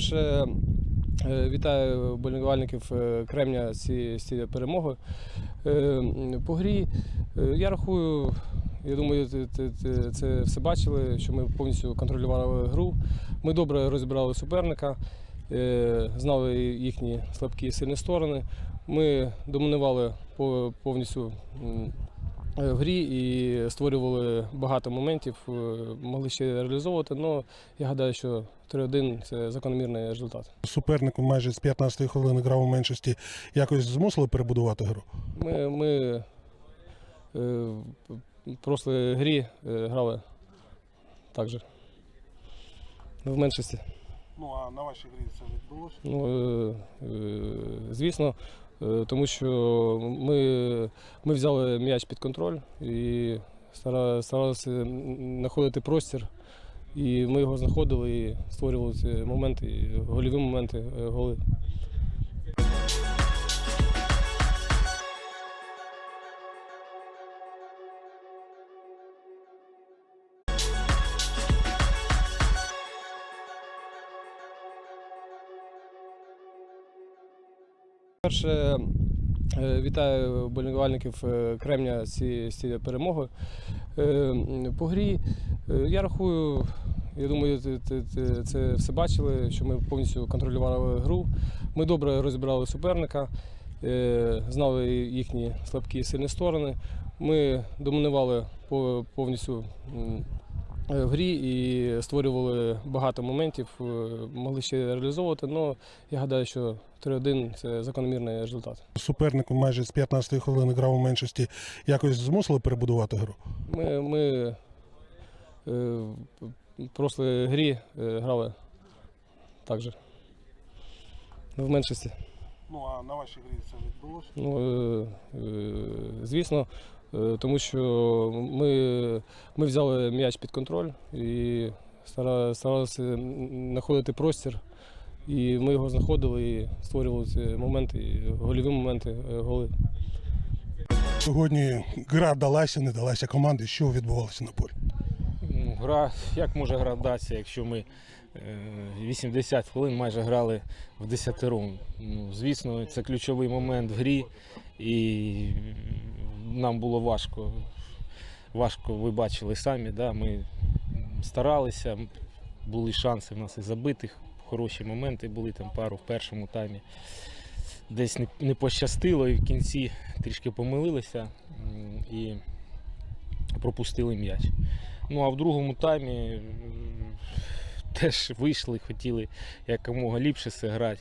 Перше, е, вітаю болівальників е, Кремня з цією перемогою. Е, По грі я рахую, я думаю, це все бачили, що ми повністю контролювали гру. Ми добре розібрали суперника, знали їхні слабкі і сильні сторони. Ми домінували по- повністю в грі і створювали багато моментів, е, могли ще реалізовувати. але я гадаю, що 3-1 це закономірний результат. Суперник майже з 15-ї хвилини грав у меншості. Якось змусили перебудувати гру. Ми, ми е, в прошлій грі е, грали так же. В меншості. Ну а на вашій грі це відбулося? Ну, е, е, звісно, е, тому що ми, ми взяли м'яч під контроль і стара- старалися знаходити простір. І ми його знаходили і створювали ці моменти, голіві моменти, е, голи. Перше, е, вітаю болівальників е, Кремня з цією перемогою. Е, По грі я рахую, я думаю, це все бачили, що ми повністю контролювали гру. Ми добре розібрали суперника, знали їхні слабкі і сильні сторони. Ми домінували по- повністю в грі і створювали багато моментів, е, могли ще реалізовувати, але я гадаю, що 3-1 це закономірний результат. Суперник майже з 15-ї хвилини грав у меншості. Якось змусили перебудувати гру. Ми, ми е, в прошлій грі е, грали так же. В меншості. Ну а на вашій грі це відбулося? Ну, е, е, звісно, е, тому що ми, ми взяли м'яч під контроль і стара- старалися знаходити простір. І ми його знаходили і створювали ці моменти, і гольові моменти, е, голи. Сьогодні гра далася, не далася команди. Що відбувалося на полі? Ну, Гра, як може гра вдатися, якщо ми е, 80 хвилин майже грали в десятером. Ну, звісно, це ключовий момент в грі, і нам було важко. Важко, ви бачили самі, да? ми старалися, були шанси в нас і забитих, хороші моменти були там пару в першому таймі. Десь не, пощастило і в кінці трішки помилилися і пропустили м'яч. Ну а в другому таймі теж вийшли, хотіли якомога ліпше зіграти.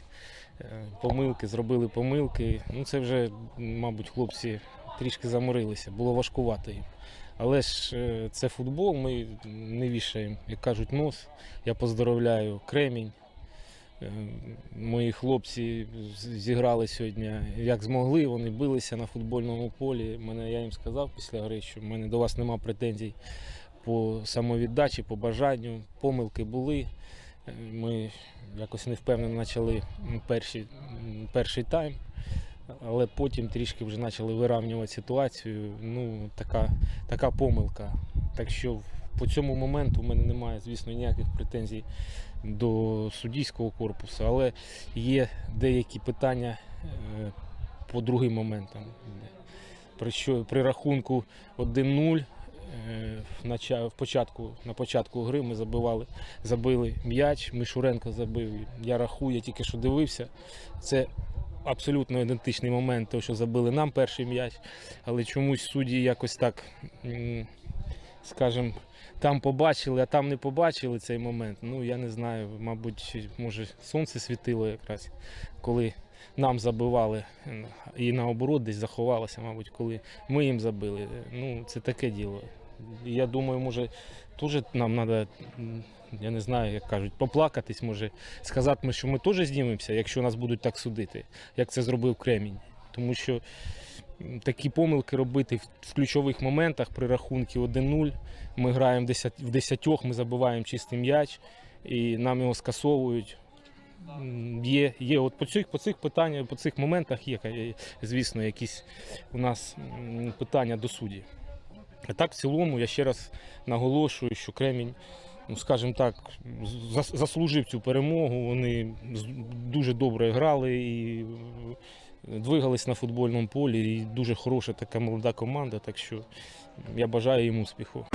Е, Помилки, зробили помилки. Ну це вже, мабуть, хлопці трішки заморилися, було важкувато їм. Але ж е, це футбол, ми не вішаємо, як кажуть, нос. Я поздоровляю Кремінь. Е, Мої хлопці зіграли сьогодні як змогли, вони билися на футбольному полі. Мене, я їм сказав після гри, що в мене до вас немає претензій по самовіддачі, по бажанню. Помилки були. Е, Ми якось невпевнено почали м, перший тайм, але потім трішки вже почали вирівнювати ситуацію. Ну, така, така помилка. Так що по цьому моменту в мене немає, звісно, ніяких претензій до суддійського корпусу, але є деякі питання е, по другим моментам. При, що, при рахунку 1-0 е, в, початку, на початку гри ми забивали, забили м'яч, Мишуренко забив. Я рахую, я тільки що дивився. Це абсолютно ідентичний момент, того, що забили нам перший м'яч, але чомусь судді якось так, скажімо, там побачили, а там не побачили цей момент. Ну я не знаю, мабуть, може сонце світило якраз, коли нам забивали, і наоборот десь заховалося, мабуть, коли ми їм забили. Ну, це таке діло. Я думаю, може, теж нам треба, я не знаю, як кажуть, поплакатись, може, сказати, що ми теж знімемося, якщо нас будуть так судити, як це зробив Кремінь. Тому що такі помилки робити в, ключових моментах при рахунку 1-0. Ми граємо в десятьох, ми забиваємо чистий м'яч і нам його скасовують. Є, є от по цих, по цих питаннях, по цих моментах є, е, звісно, якісь у нас питання до судді. А так, в цілому, я ще раз наголошую, що Кремінь ну, скажімо так, зас- заслужив цю перемогу. Вони дуже добре грали і е, двигались на футбольному полі. І дуже хороша така молода команда. Так що я бажаю їм успіху.